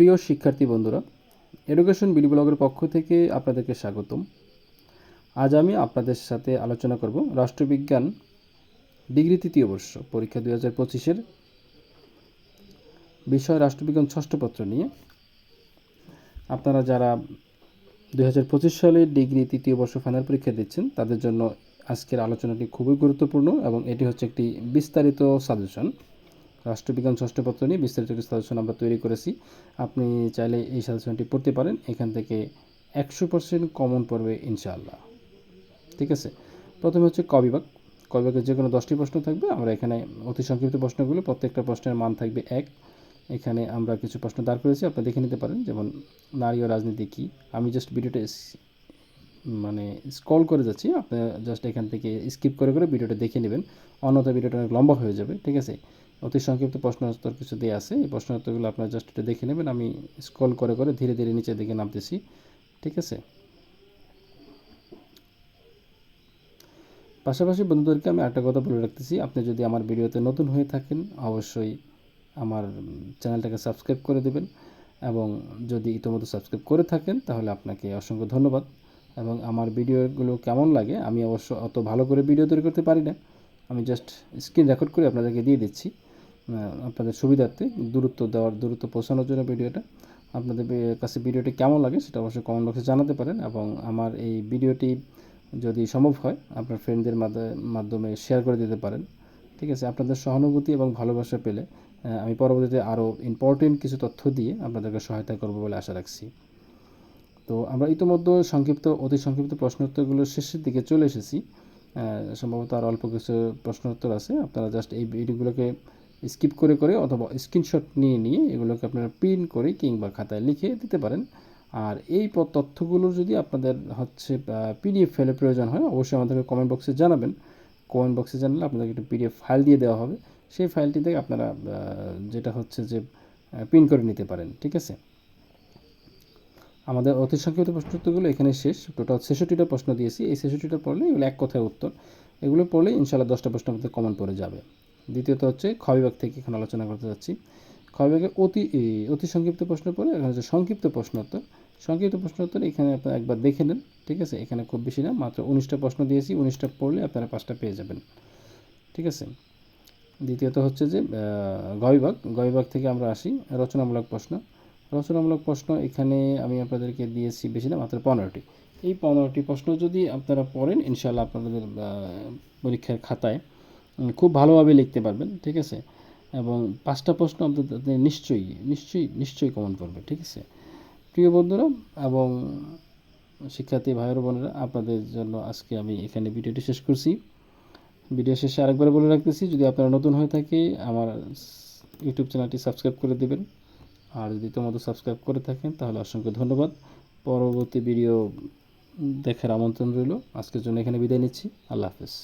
প্রিয় শিক্ষার্থী বন্ধুরা এডুকেশন বিডি ব্লগের পক্ষ থেকে আপনাদেরকে স্বাগতম। আজ আমি আপনাদের সাথে আলোচনা করব রাষ্ট্রবিজ্ঞান ডিগ্রি তৃতীয় বর্ষ পরীক্ষা দুই হাজার পঁচিশের বিষয় রাষ্ট্রবিজ্ঞান ষষ্ঠ পত্র নিয়ে। আপনারা যারা দুই হাজার পঁচিশ সালে ডিগ্রি তৃতীয় বর্ষ ফাইনাল পরীক্ষা দিচ্ছেন, তাদের জন্য আজকের আলোচনাটি খুবই গুরুত্বপূর্ণ এবং এটি হচ্ছে একটি বিস্তারিত সাজেশন রাষ্ট্রবিজ্ঞান ষষ্ঠ পত্র নিয়ে বিস্তারিত একটি সাজেশন আমরা তৈরি করেছি। আপনি চাইলে এই সাজেশনটি পড়তে পারেন। এখান থেকে একশো পার্সেন্ট কমন পড়বে ইনশাআল্লাহ। ঠিক আছে? প্রথমে হচ্ছে ক বিভাগ। ক বিভাগের যে কোনো দশটি প্রশ্ন থাকবে। আমরা এখানে অতি সংক্ষিপ্ত প্রশ্নগুলো, প্রত্যেকটা প্রশ্নের মান থাকবে এক। এখানে আমরা কিছু প্রশ্ন দাঁড় করেছি আপনি দেখে নিতে পারেন। যেমন, নারী ও রাজনীতি কী? আমি জাস্ট ভিডিওটা মানে স্ক্রল করে যাচ্ছি। আপনি জাস্ট এখান থেকে স্কিপ করে করে ভিডিওটা দেখে নেবেন। অন্যথা ভিডিওটা অনেক লম্বা হয়ে যাবে। ঠিক আছে? অতি সংক্ষিপ্ত প্রশ্ন উত্তর কিছু দেওয়া আছে। এই প্রশ্ন উত্তরগুলো আপনারা জাস্ট একটু দেখে নেবেন। আমি স্ক্রল করে করে ধীরে ধীরে নিচের দিকে নামতেছি। ঠিক আছে? পাশাপাশি বন্ধুদেরকে আমি একটা কথা বলে রাখতেছি। আপনি যদি আমার ভিডিওতে নতুন হয়ে থাকেন, অবশ্যই আমার চ্যানেলটাকে সাবস্ক্রাইব করে দেবেন এবং যদি ইতোমধ্যে সাবস্ক্রাইব করে থাকেন, তাহলে আপনাকে অসংখ্য ধন্যবাদ। এবং আমার ভিডিওগুলো কেমন লাগে, আমি অবশ্য অত ভালো করে ভিডিও তৈরি করতে পারি না। আমি জাস্ট স্ক্রিন রেকর্ড করে আপনাদেরকে দিয়ে দিচ্ছি। আপনাদের সুবিধার্থে দূরত্ব দেওয়ার, দূরত্ব পৌঁছানোর জন্য ভিডিওটা আপনাদের কাছে ভিডিওটি কেমন লাগে সেটা অবশ্যই কমেন্ট বক্সে জানাতে পারেন এবং আমার এই ভিডিওটি যদি সম্ভব হয়, আপনার ফ্রেন্ডদের মাধ্যমে শেয়ার করে দিতে পারেন। ঠিক আছে, আপনাদের সহানুভূতি এবং ভালোবাসা পেলে আমি পরবর্তীতে আরও ইম্পর্টেন্ট কিছু তথ্য দিয়ে আপনাদেরকে সহায়তা করব বলে আশা রাখছি। তো আমরা ইতিমধ্যে সংক্ষিপ্ত, অতি সংক্ষিপ্ত প্রশ্ন উত্তরগুলোর শেষের দিকে চলে এসেছি। সম্ভবত আর অল্প কিছু প্রশ্ন উত্তর আছে, আপনারা জাস্ট এই ভিডিওগুলোকে স্কিপ করে করে অথবা স্ক্রিনশট নিয়ে নিয়ে এগুলোকে আপনারা প্রিন্ট করে কিংবা খাতায় লিখে দিতে পারেন। আর এই তথ্যগুলো যদি আপনাদের হচ্ছে পিডিএফ ফাইলের প্রয়োজন হয়, অবশ্যই আমাদেরকে কমেন্ট বক্সে জানাবেন। কমেন্ট বক্সে জানালে আপনাদেরকে একটা পিডিএফ ফাইল দিয়ে দেওয়া হবে। সেই ফাইলটি থেকে আপনারা যেটা হচ্ছে যে প্রিন্ট করে নিতে পারেন, ঠিক আছে? আমাদের অতি সংক্ষিপ্ত প্রশ্ন উত্তরগুলো এখানে শেষ। টোটাল ছেষট্টিটা প্রশ্ন দিয়েছি। এই ছেষট্টিটা পড়লে এগুলো এক কথায় উত্তর। এগুলো পড়লে ইনশাল্লাহ দশটা প্রশ্নের মধ্যে কমন পড়ে যাবে। দ্বিতীয়ত হচ্ছে খ থেকে এখানে আলোচনা করতে যাচ্ছি। খ অতি অতি সংক্ষিপ্ত প্রশ্ন পড়ে এখানে হচ্ছে সংক্ষিপ্ত প্রশ্ন উত্তর সংক্ষিপ্ত প্রশ্ন উত্তর এখানে আপনারা একবার দেখে নেন ঠিক আছে? এখানে খুব বেশি না মাত্র উনিশটা প্রশ্ন দিয়েছি উনিশটা পড়লে আপনারা পাঁচটা পেয়ে যাবেন ঠিক আছে? দ্বিতীয়ত হচ্ছে যে আহ, গ বিভাগ বিভাগ থেকে আমরা আসি রচনামূলক প্রশ্ন। রচনামূলক প্রশ্ন এখানে আমি আপনাদেরকে দিয়েছি বেশি না মাত্র পনেরোটি। এই পনেরোটি প্রশ্ন যদি আপনারা পড়েন ইনশাল্লাহ আপনাদের পরীক্ষার খাতায় খুব ভালোভাবে লিখতে পারবেন, ঠিক আছে? এবং পাঁচটা প্রশ্ন আপনাদের নিশ্চয়ই নিশ্চয়ই নিশ্চয়ই কমন পড়বে ঠিক আছে? প্রিয় বন্ধুরা এবং শিক্ষার্থী ভাই ও বোনেরা, আপনাদের জন্য আজকে আমি এখানে ভিডিওটি শেষ করছি। ভিডিও শেষে আরেকবার বলে রাখতেছি, যদি আপনারা নতুন হয়ে থাকে, আমার ইউটিউব চ্যানেলটি সাবস্ক্রাইব করে দেবেন। আর যদি তোমাদের সাবস্ক্রাইব করে থাকেন, তাহলে অসংখ্য ধন্যবাদ। পরবর্তী ভিডিও দেখার আমন্ত্রণ রইল। আজকের জন্য এখানে বিদায় নিচ্ছি। আল্লাহ হাফেজ।